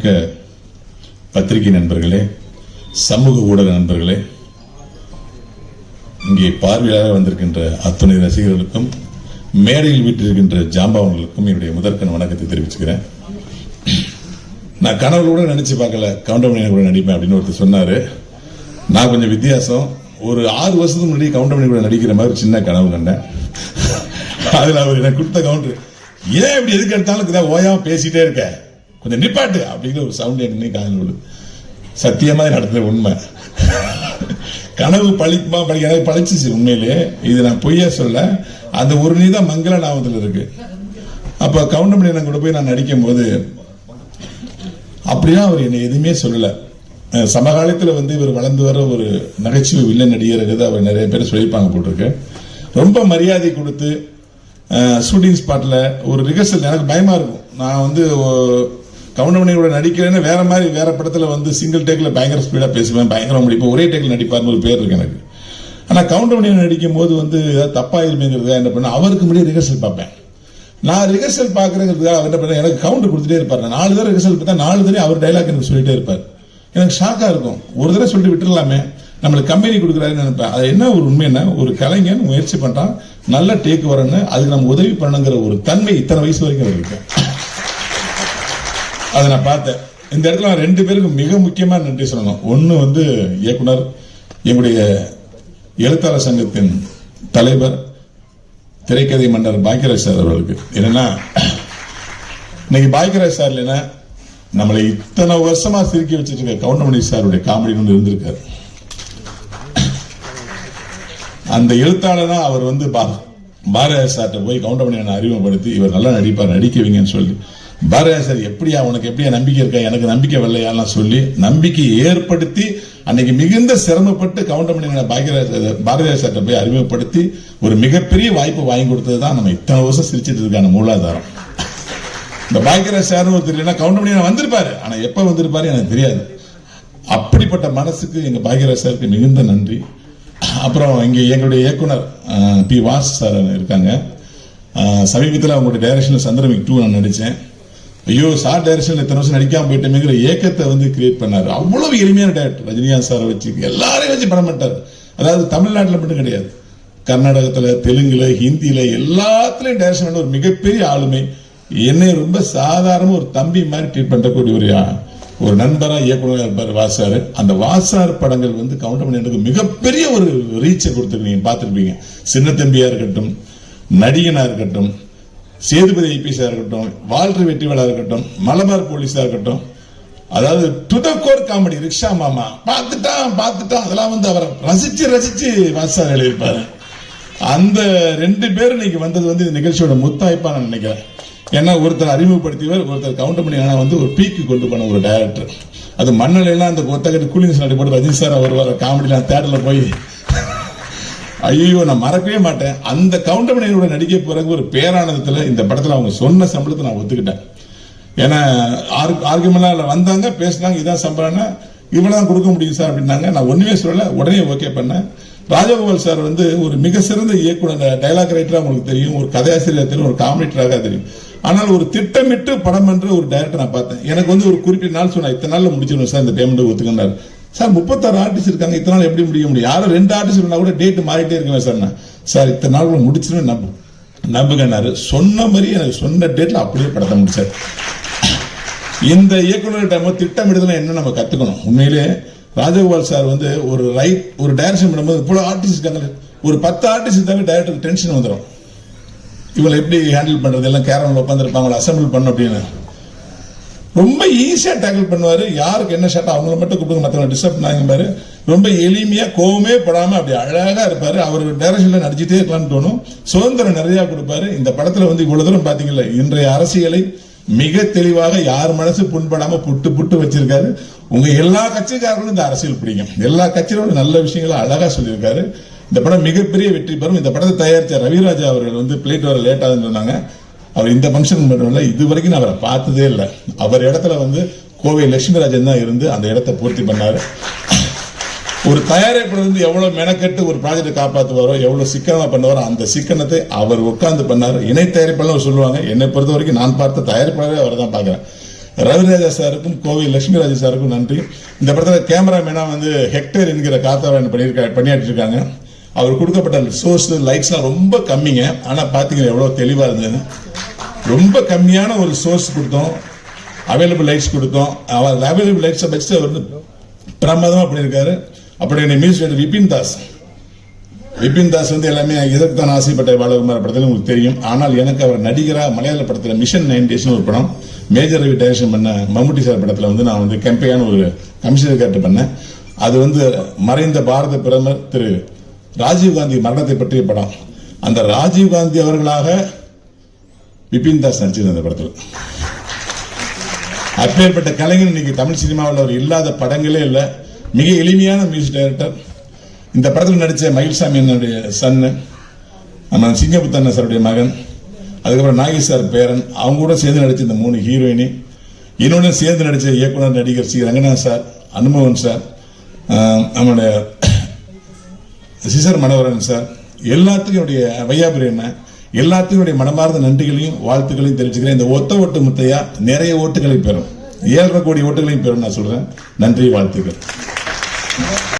மிக்க பத்திரிகை நண்பர்களே சமூக ஊடக நண்பர்களே இங்கே பார்வையாக வந்திருக்கின்ற அத்துணை ரசிகர்களுக்கும் மேடையில் வீட்டிருக்கின்ற ஜாம்பவன்களுக்கும் என்னுடைய முதற்கண் வணக்கத்தை தெரிவிச்சுக்கிறேன். நான் கனவுகளோட நினைச்சு பார்க்கல கவுண்டமணி கூட நடிப்பேன் அப்படின்னு ஒருத்தர் சொன்னாரு. நான் கொஞ்சம் வித்தியாசம் ஒரு ஆறு வருஷத்துக்கு முன்னாடி கவுண்டமணி கூட நடிக்கிற மாதிரி சின்ன கனவு கண்டேன். அதில் அவர் எனக்கு கொடுத்த கவுண்டர் ஏன் இப்படி எதுக்கு எடுத்தாலும் இதுதான் ஓயாம பேசிட்டே கொஞ்சம் நிப்பாட்டு அப்படிங்கிற ஒரு சவுண்ட் எனக்கு காதல் விழுது. சத்தியமா நடந்தது உண்மை. கனவு பழிக்குமா பழி எனக்கு பழிச்சிச்சு உண்மையிலே இது நான் பொய்யா சொல்ல அந்த ஒரு நீதான் மங்கள நாமத்தில் இருக்கு. அப்ப கவுண்டமணி கூட போய் நான் நடிக்கும் போது அப்படியா அவர் என்னை எதுவுமே சொல்லல. சமகாலத்தில் வந்து இவர் வளர்ந்து வர ஒரு நகைச்சுவை வில்ல நடிகர் அவர் நிறைய பேர் சொல்லியிருப்பாங்க போட்டிருக்கு. ரொம்ப மரியாதை கொடுத்து ஷூட்டிங் ஸ்பாட்டில் ஒரு ரிகர்சல் எனக்கு பயமாக இருக்கும். நான் வந்து கவுண்டமணியோட நடிக்கிறேன்னு வேற மாதிரி வேற படத்துல வந்து சிங்கிள் டேக்ல பயங்கர ஸ்பீடா பேசுவேன் பயங்கர முடிப்பேன் ஒரே டேக்ல நடிப்பார்னு ஒரு பேர் இருக்கு எனக்கு. ஆனா கவுண்டமணியில் நடிக்கும் போது வந்து ஏதாவது தப்பாக இருமேங்கிறதா என்ன பண்ண அவருக்கு முன்னாடி ரிஹர்சல் பார்ப்பேன். நான் ரிஹர்சல் பாக்குறேங்கிறதுக்காக அவர் என்ன பண்ண எனக்கு கவுண்டர் கொடுத்துட்டே இருப்பார். நாலு தடவை ரிஹர்சல் பார்த்தா நாலு தடவை அவர் டைலாக் எனக்கு சொல்லிட்டே இருப்பார். எனக்கு ஷாக்கா இருக்கும். ஒரு தடவை சொல்லிட்டு விட்டுறலாமே. நம்மளுக்கு கம்பெனி கொடுக்குறாருன்னு நினைப்பேன். அது என்ன ஒரு உண்மைன்னா ஒரு கலைஞன் முயற்சி பண்ணுறான் நல்ல டேக் வரணும் அதுக்கு நம்ம உதவி பண்ணுங்கிற ஒரு தன்மை இத்தனை வயசு வரைக்கும் இருக்கு. அதை நான் பார்த்தேன். இந்த இடத்துல நான் ரெண்டு பேருக்கு மிக முக்கியமாக நன்றி சொல்லணும். ஒன்று வந்து இயக்குனர் எங்களுடைய எழுத்தாளர் சங்கத்தின் தலைவர் திரைக்கதை மன்னர் பாக்கியராஜ் சார் அவர்களுக்கு. என்னன்னா இன்னைக்கு பாக்கியராஜ் சார் இல்லைன்னா நம்மளை இத்தனை வருஷமா சிரிக்க வச்சிருக்க கவுண்டமணி சாருடைய காமெடி ஒன்று இருந்திருக்காரு. அந்த எழுத்தாளர் தான் அவர் வந்து பாரதிய சார்ட்ட போய் கவுண்டமணியனை அறிமுகப்படுத்தி இவர் நல்லா நடிப்பார் நடிக்கவீங்கன்னு சொல்லி. பாரதிய சார் எப்படியா உனக்கு எப்படியா நம்பிக்கை இருக்கா? எனக்கு நம்பிக்கை வரலையாலாம் சொல்லி நம்பிக்கை ஏற்படுத்தி அன்னைக்கு மிகுந்த சிரமப்பட்டு கவுண்டமணியனை பாக்கியராஜ் பாரதிய சார்ட்ட போய் அறிமுகப்படுத்தி ஒரு மிகப்பெரிய வாய்ப்பு வாங்கி கொடுத்தது தான் நம்ம இத்தனை வருஷம் சிரிச்சிட்டு இருக்கான மூலாதாரம். இந்த பாக்கியராஜ் சார் ஒரு தெரியல வந்திருப்பாரு. ஆனா எப்ப வந்திருப்பாரு எனக்கு தெரியாது. அப்படிப்பட்ட மனசுக்கு எங்க பாக்கியராஜ் சாருக்கு மிகுந்த நன்றி. அப்புறம் இங்கே எங்களுடைய இயக்குனர் பி வாஸ் சார் இருக்காங்க. சமீபத்தில் அவங்களுடைய டைரக்ஷனில் சந்திரமிக் டூ நான் நடித்தேன் ஐயோ சார் டைரக்ஷனில் இத்தனை வருஷம் நடிக்காமல் போயிட்டேங்கிற ஏக்கத்தை வந்து கிரியேட் பண்ணார். அவ்வளவு எளிமையான டேரக்டர் ரஜினிகாந்த் சாரை வச்சு எல்லாரையும் வச்சு படம் பண்ணிட்டார். அதாவது தமிழ்நாட்டில் மட்டும் கிடையாது. கர்நாடகத்தில் தெலுங்குல ஹிந்தியில் எல்லாத்துலேயும் டைரக்ஷன் ஒரு மிகப்பெரிய ஆளுமை. என்னை ரொம்ப சாதாரண ஒரு தம்பி மாதிரி ட்ரீட் பண்ணக்கூடிய ஒரு ஒரு நண்பராக இயக்குனர் இருப்பார் வாசார் அந்த வாசார் படங்கள் வந்து கவுண்டமணி எனக்கு மிகப்பெரிய ஒரு ரீச்சை கொடுத்துருக்கீங்க பார்த்துருப்பீங்க. சின்ன தம்பியாக இருக்கட்டும் நடிகனாக இருக்கட்டும் சேதுபதி ஐபிஎஸ்ஆ இருக்கட்டும் வாழ்ற வெற்றிவாளாக இருக்கட்டும் மலபார் போலீஸாக இருக்கட்டும் அதாவது டுடக்கோர் காமெடி ரிக்ஷா மாமா. பார்த்துட்டான் பார்த்துட்டான். அதெல்லாம் வந்து அவரை ரசிச்சு ரசிச்சு வாசார் எழுதியிருப்பார். அந்த ரெண்டு பேரும் இன்னைக்கு வந்தது வந்து இந்த நிகழ்ச்சியோட முத்தாய்ப்பா நான் நினைக்கிறேன். ஏன்னா ஒருத்தர் அறிமுகப்படுத்தியவர் ஒருத்தர் கவுண்டர் பண்ணி ஆனால் வந்து ஒரு பீக்கு கொண்டு போன ஒரு டைரக்டர் அது மண்ணில எல்லாம் அந்த ஒத்தக்கட்டு கூலிங் சாட்டி போட்டு ரஜினி சார் அவர் வர காமெடிலாம் தேட்டரில் போய் ஐயோ நான் மறக்கவே மாட்டேன். அந்த கவுண்டமணியோட நடிக்க பிறகு ஒரு பேரானதத்தில் இந்த படத்தில் அவங்க சொன்ன சம்பளத்தை நான் ஒத்துக்கிட்டேன். ஏன்னா ஆர்குமெண்ட்லாம் வந்தாங்க பேசினாங்க இதான் சம்பளம்னா இவ்வளவுதான் கொடுக்க முடியும் சார் அப்படின்னாங்க. நான் ஒன்றுமே சொல்லலை உடனே ஓகே பண்ணேன். ராஜகோபால் சார் வந்து ஒரு மிக சிறந்த இயக்குனர் டைலாக் ரைட்டராக உங்களுக்கு தெரியும் ஒரு கதையாசிரியர் தெரியும் ஒரு காமெடிட்டராக தெரியும். ஆனால் ஒரு திட்டமிட்டு படம் பண்ற ஒரு டைரக்டர் நான் பார்த்தேன். எனக்கு வந்து ஒரு குறிப்பிட்ட நாள் சொன்னா இத்தனை நாள்ல முடிச்சிடணும் சார் இந்த பேமெண்ட் ஒத்துக்கினார் சார் முப்பத்தாறு ஆர்டிஸ்ட் இருக்காங்க இத்தனை நாள் எப்படி முடிய முடியும்? யாரும் ரெண்டு ஆர்டிஸ்ட் இருந்தா கூட டேட் மாறிட்டே இருக்குவேன் சார் நான். சார் இத்தனை நாள் முடிச்சிருவேன் நம்ப. நம்புகனாரு சொன்ன மாதிரி எனக்கு சொன்ன டேட்ல அப்படியே படத்தை முடிச்சார். இந்த இயக்குநர்கிட்ட திட்டமிடுதல் என்ன நம்ம கத்துக்கணும்? உண்மையிலே ராஜகோபால் சார் வந்து ஒரு ரைட் ஒரு டைரக்ஷன் பண்ணும்போது இவ்வளவு ஆர்டிஸ்ட் இருக்காங்க. ஒரு பத்து ஆர்டிஸ்ட் இருந்தாலும் டைரக்டருக்கு டென்ஷன் வந்துடும் இவங்களை எப்படி ஹேண்டில் பண்றது? எல்லாம் கேரமில் உட்காந்துருப்பாங்க அசம்பிள் பண்ண அப்படின்னு. ரொம்ப ஈஸியா டேக்கிள் பண்ணுவாரு. யாருக்கு என்ன ஷர்ட் அவங்கள மட்டும் கூப்பிடுங்க. மற்றவங்க டிஸ்டர்ப் பண்ணாங்க பாரு. ரொம்ப எளிமையா கோவமே படாம அப்படி அழகா இருப்பாரு. அவர் டைரக்ஷன்ல நடிச்சிட்டே இருக்கலாம்னு தோணும். சுதந்திரம் நிறைய கொடுப்பாரு. இந்த படத்துல வந்து இவ்வளவு தூரம் பார்த்தீங்களா இன்றைய அரசியலை மிக தெளிவாக யார் மனசு புண்படாம புட்டு புட்டு வச்சிருக்காரு. உங்க எல்லா கட்சிக்காரர்களும் இந்த அரசியல் பிடிக்கும் எல்லா கட்சியிலும் நல்ல விஷயங்களை அழகா சொல்லியிருக்காரு. இந்த படம் மிகப்பெரிய வெற்றி பெறும். இந்த படத்தை தயாரித்த ரவிராஜா அவர்கள் வந்து பிளேட் வர லேட் ஆகுதுன்னு சொன்னாங்க அவர் இந்த ஃபங்க்ஷன் மட்டும் இல்லை இது வரைக்கும் நான் அவரை பார்த்ததே இல்லை. அவர் இடத்துல வந்து கோவை லட்சுமிராஜன் தான் இருந்து அந்த இடத்தை பூர்த்தி பண்ணார். ஒரு தயாரிப்பாளர் வந்து எவ்வளோ மெனக்கெட்டு ஒரு ப்ராஜெக்டை காப்பாற்றுவாரோ எவ்வளோ சிக்கனமாக பண்ணுவாரோ அந்த சிக்கனத்தை அவர் உட்காந்து பண்ணார். இணை தயாரிப்பாளர் சொல்லுவாங்க. என்னை பொறுத்த வரைக்கும் நான் பார்த்த தயாரிப்பாளரே அவரை தான் பார்க்குறேன். ரவிராஜா சாருக்கும் கோவை லட்சுமிராஜா சாருக்கும் நன்றி. இந்த படத்தில் கேமராமேனாக வந்து ஹெக்டர் என்கிற காத்தாவன் பண்ணியிருக்கா பண்ணியாட்டிருக்காங்க. அவர் கொடுக்கப்பட்ட சோர்ஸ் லைட்ஸ்லாம் ரொம்ப கம்மிங்க. ஆனால் பார்த்தீங்கன்னா எவ்வளோ தெளிவாக இருந்ததுன்னு. ரொம்ப கம்மியான ஒரு சோர்ஸ் கொடுத்தோம். அவைலபிள் லைட்ஸ் கொடுத்தோம். அவர் அவைலபிள் லைட்ஸை வச்சு அவர் வந்து பிரமாதமாக பண்ணியிருக்காரு. அப்படி என்னை மியூசிக் விபின் தாஸ். விபின் தாஸ் வந்து எல்லாமே இதற்கு தான் ஆசைப்பட்ட பாலகுமார் படத்தில் உங்களுக்கு தெரியும். ஆனால் எனக்கு அவர் நடிகராக மலையாள படத்தில் மிஷன் நைன் டேஸ்னு ஒரு படம் மேஜர் ரவி டைரக்ஷன் பண்ண மம்முட்டி சார் படத்தில் வந்து நான் வந்து கெம்பையான ஒரு கமிஷனர் கேட்டு பண்ணேன். அது வந்து மறைந்த பாரத பிரதமர் திரு ராஜீவ்காந்தி மரணத்தை பற்றிய படம். அந்த ராஜீவ்காந்தி அவர்களாக விபின் தாஸ் நடிச்சிருந்த அந்த படத்தில். அப்பேற்பட்ட கலைஞர் இன்னைக்கு தமிழ் சினிமாவில் அவர் இல்லாத படங்களே இல்லை. மிக எளிமையான மியூசிக் டைரக்டர் இந்த படத்தில் நடித்த மயில்சாமி என்னுடைய சன்னு நம்ம சிங்கபுத்தண்ண சாருடைய மகன் அதுக்கப்புறம் நாகேஷ் சார் பேரன் அவங்க கூட சேர்ந்து நடித்த இந்த மூணு ஹீரோயினி இன்னொன்று சேர்ந்து நடித்த இயக்குனர் நடிகர் சி. ரங்கநாத் சார் அனுபவன் சார் ஆஹ் சிசர் மனோகரன் சார் எல்லாத்துக்கும் என்னுடைய வையாபுரி என்ன எல்லாத்துக்கும் மனமார்ந்த நன்றிகளையும் வாழ்த்துக்களையும் தெரிவிச்சுக்கிறேன். இந்த ஒத்த ஓட்டு முத்தையா நிறைய ஓட்டுகளை பெறும். ஏழரை கோடி ஓட்டுகளையும் பெறும் நான் சொல்றேன். நன்றி வாழ்த்துக்கள்.